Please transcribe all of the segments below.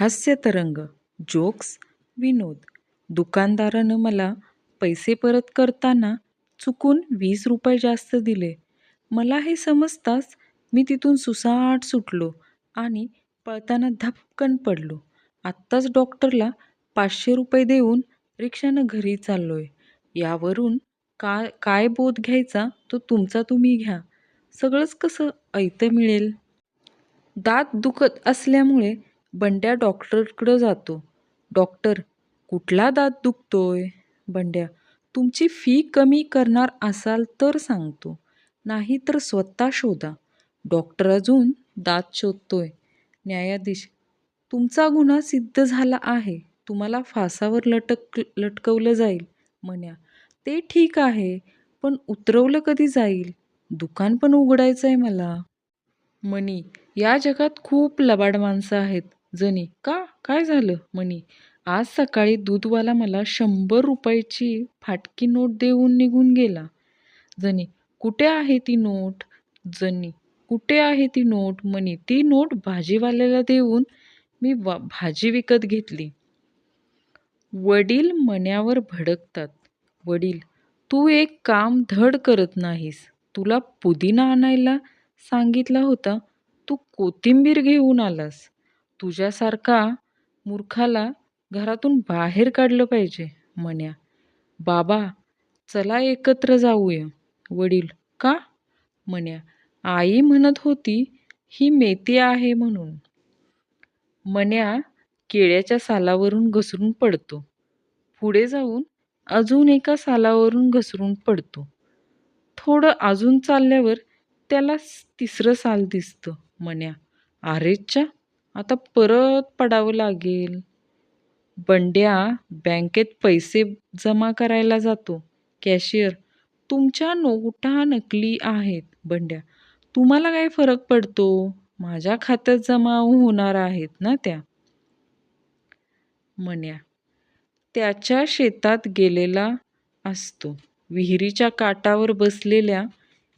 हास्यतरंग jokes विनोद. दुकानदारानं मला पैसे परत करताना चुकून वीस रुपये जास्त दिले. मला हे समजताच मी तिथून सुसाट सुटलो आणि पळताना धपकन पडलो. आत्ताच डॉक्टरला पाचशे रुपये देऊन रिक्षानं घरी चाललोय. यावरून काय काय बोध घ्यायचा तो तुमचा तुम्ही घ्या. सगळंच कसं ऐतं मिळेल? दात दुखत असल्यामुळे बंड्या डॉक्टरकडं जातो. डॉक्टर कुठला दात दुखतोय? बंड्या तुमची फी कमी करणार असाल तर सांगतो. नाही तर स्वतः शोधा. डॉक्टर अजून दात शोधतोय. न्यायाधीश तुमचा गुन्हा सिद्ध झाला आहे. तुम्हाला फासावर लटक लटकवलं जाईल. म्हण्या ते ठीक आहे पण उतरवलं कधी जाईल? दुकान पण उघडायचं आहे मला. मनी या जगात खूप लबाड माणसं आहेत. जनी का? काय झालं? म्हणी आज सकाळी दूधवाला मला शंभर रुपयाची फाटकी नोट देऊन निघून गेला. जनी कुठे आहे ती नोट? जनी कुठे आहे ती नोट? म्हणी ती नोट भाजीवाल्याला देऊन मी वा भाजी विकत घेतली. वडील मण्यावर भडकतात. वडील तू एक काम धड करत नाहीस. तुला पुदिना आणायला सांगितला होता. तू कोथिंबीर घेऊन आलास. तुझ्यासारखा मूर्खाला घरातून बाहेर काढलं पाहिजे म्हण्या. बाबा चला एकत्र जाऊया. वडील का? म्हण्या. आई म्हणत होती ही मेथी आहे म्हणून. मण्या केळ्याच्या सालावरून घसरून पडतो. पुढे जाऊन अजून एका सालावरून घसरून पडतो. थोडं अजून चालल्यावर त्याला तिसरं साल दिसतं मण्या अरेच्चा आता परत पडावं लागेल. बंड्या बँकेत पैसे जमा करायला जातो. कॅशियर तुमच्या नोटा नकली आहेत बंड्या. तुम्हाला काय फरक पडतो? माझ्या खात्यात जमा होणार आहेत ना त्या? म्हण्या. त्याच्या शेतात गेलेला असतो. विहिरीच्या काठावर बसलेल्या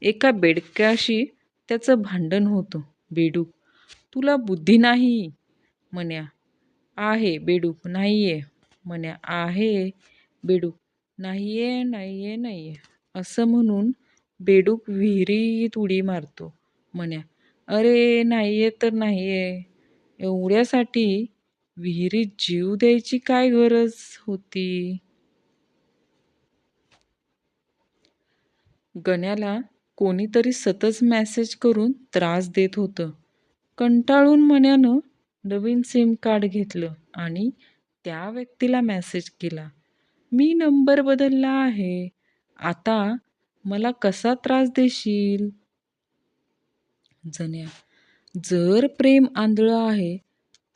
एका बेडक्याशी त्याचं भांडण होतं. बेडूक तुला बुद्धी नाही म्हण्या. आहे बेडूक नाही आहे आहे बेडूक नाही आहे नाही आहे नाही आहे असं म्हणून बेडूक विहिरीत उडी मारतो म्हण्या. अरे नाही आहे तर नाही आहे एवढ्यासाठी विहिरीत जीव द्यायची काय गरज होती? गण्याला कोणीतरी सतत मॅसेज करून त्रास देत होतं. कंटाळून मनानं नवीन सिम कार्ड घेतलं आणि त्या व्यक्तीला मेसेज केला. मी नंबर बदलला आहे. आता मला कसा त्रास देशील? जण्या जर प्रेम आंधळं आहे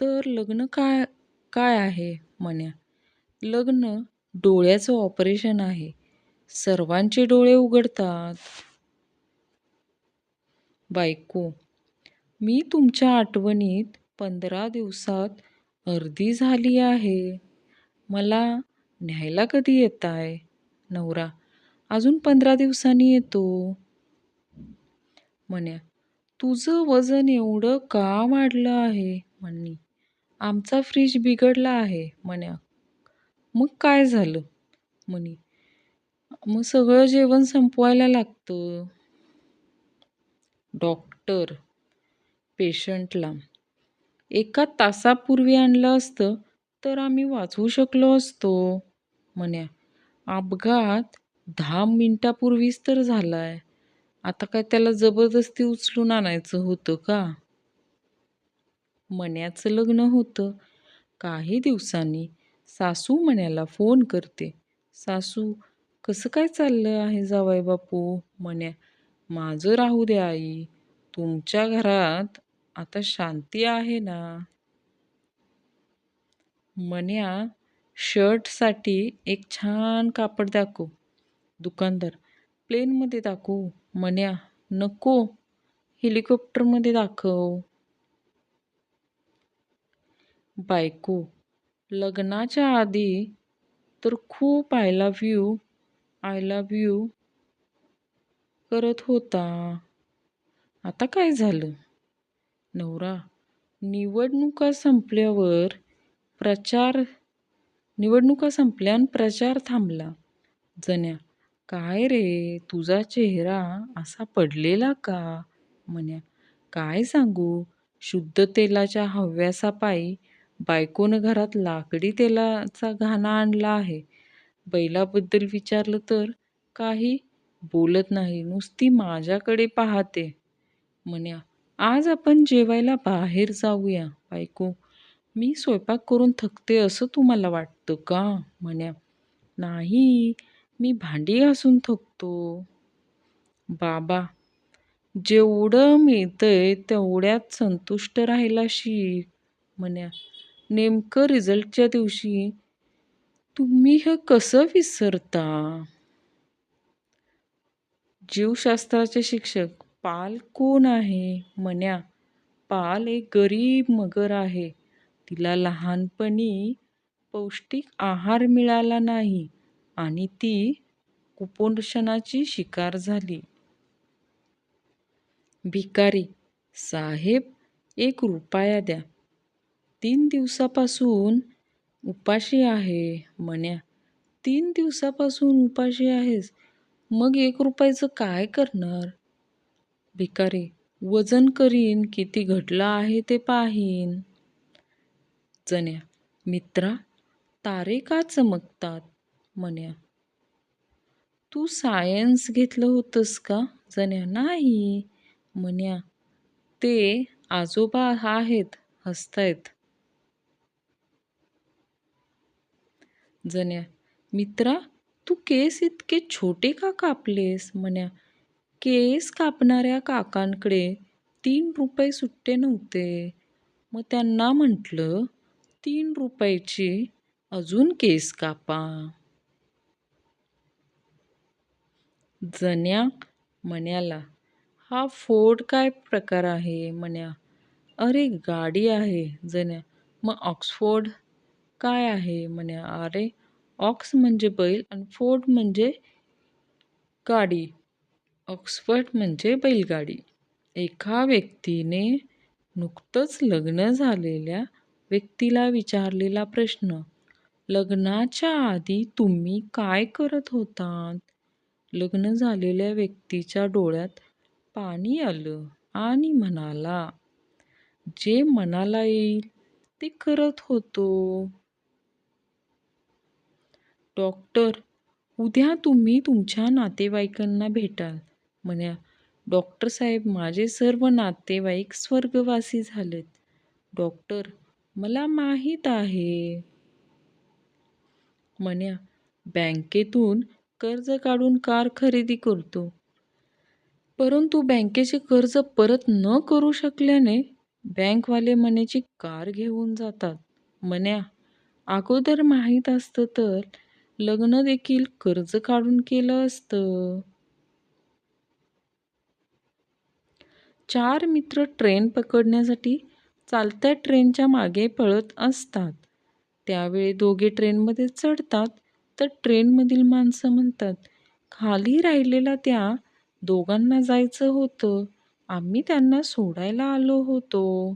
तर लग्न काय काय आहे? म्हण्या लग्न डोळ्याचं ऑपरेशन आहे. सर्वांचे डोळे उघडतात. बायको मी तुमच्या आठवणीत पंधरा दिवसात अर्धी झाली आहे. मला न्यायला कधी येताय? नवरा अजून पंधरा दिवसांनी येतो. म्हण्या तुझं वजन एवढं का वाढलं आहे? म्हणणी आमचा फ्रीज बिघडला आहे. म्हण्या मग काय झालं? म्हणी मग सगळं जेवण संपवायला लागतं. डॉक्टर पेशंटला. एका तासापूर्वी आणलं असतं तर आम्ही वाचवू शकलो असतो म्हण्या. अपघात दहा मिनटापूर्वीच तर झालाय. आता काय त्याला जबरदस्ती उचलून आणायचं होतं का? मण्याचं लग्न होतं. काही दिवसांनी सासू मण्याला फोन करते. सासू कसं काय चाललं आहे जावाई बापू मण्या माझं राहू द्या आई. तुमच्या घरात आता शांती आहे ना? मन्या शर्टसाठी एक छान कापड दाखव. दुकानदार प्लेनमध्ये दाखवू. मन्या नको. हेलिकॉप्टरमध्ये दाखव. बायको लग्नाच्या आधी तर खूप I love you I love you करत होता. आता काय झालं? नवरा निवडणुका संपल्यावर प्रचार निवडणुका संपल्यान प्रचार थांबला. जण्या काय रे तुझा चेहरा असा पडलेला का? म्हण्या काय सांगू शुद्ध तेलाच्या हव्यासापायी बायकोनं घरात लाकडी तेलाचा घाणा आणला आहे. बैलाबद्दल विचारलं तर काही बोलत नाही नुसती माझ्याकडे पाहते. म्हण्या आज आपण जेवायला बाहेर जाऊया. बायको मी स्वयंपाक करून थकते असं तुम्हाला वाटतं का? म्हण्या नाही मी भांडी घासून थकतो. बाबा जेवढं मिळतंय तेवढ्यात संतुष्ट राहायला शिक. म्हण्या नेमकं रिझल्टच्या दिवशी तुम्ही हे कसं विसरता? जीवशास्त्राचे शिक्षक पाल कोण आहे? म्हण्या पाल एक गरीब मगर आहे. तिला लहानपणी पौष्टिक आहार मिळाला नाही आणि ती कुपोषणाची शिकार झाली. भिकारी साहेब एक रुपया द्या. तीन दिवसापासून उपाशी आहे. म्हण्या तीन दिवसापासून उपाशी आहेस मग एक रुपयाचं काय करणार? भिकारी वजन करीन किती घटलं आहे ते पाहीन. जण्या मित्रा तारे का चमकतात? म्हण्या तू सायन्स घेतलं होतंस का? जण्या नाही. म्हण्या ते आजोबा आहेत हसतायत. जण्या मित्रा तू केस इतके छोटे का कापलेस? म्हण्या केस कापणाऱ्या काकांकडे तीन रुपये सुट्टे नव्हते. मग त्यांना म्हटलं तीन रुपयाची अजून केस कापा. जण्या म्हण्याला हा फोर्ड काय प्रकार आहे? म्हण्या अरे गाडी आहे. जण्या मग ऑक्सफोर्ड काय आहे? म्हण्या अरे ऑक्स म्हणजे बैल आणि फोर्ड म्हणजे गाडी. ऑक्सफर्ड म्हणजे बैलगाडी. एका व्यक्तीने नुकतंच लग्न झालेल्या व्यक्तीला विचारलेला प्रश्न. लग्नाच्या आधी तुम्ही काय करत होतात? लग्न झालेल्या व्यक्तीच्या डोळ्यात पाणी आलं आणि म्हणाला, जे मनाला येईल ते करत होतो. डॉक्टर उद्या तुम्ही तुमच्या नातेवाईकांना भेटाल. म्हण्या डॉक्टर साहेब माझे सर्व नातेवाईक स्वर्गवासी झालेत. डॉक्टर मला माहीत आहे. म्हण्या बँकेतून कर्ज काढून कार खरेदी करतो. परंतु बँकेचे कर्ज परत न करू शकल्याने बँकवाले मण्याची कार घेऊन जातात. म्हण्या अगोदर माहीत असतं तर लग्न देखील कर्ज काढून केलं असतं. चार मित्र ट्रेन पकडण्यासाठी चालत्या ट्रेनच्या मागे पळत असतात. त्यावेळी दोघे ट्रेनमध्ये चढतात तर ट्रेनमधील माणसं म्हणतात, खाली राहिलेल्या त्या दोघांना जायचं होतं. आम्ही त्यांना सोडायला आलो होतो.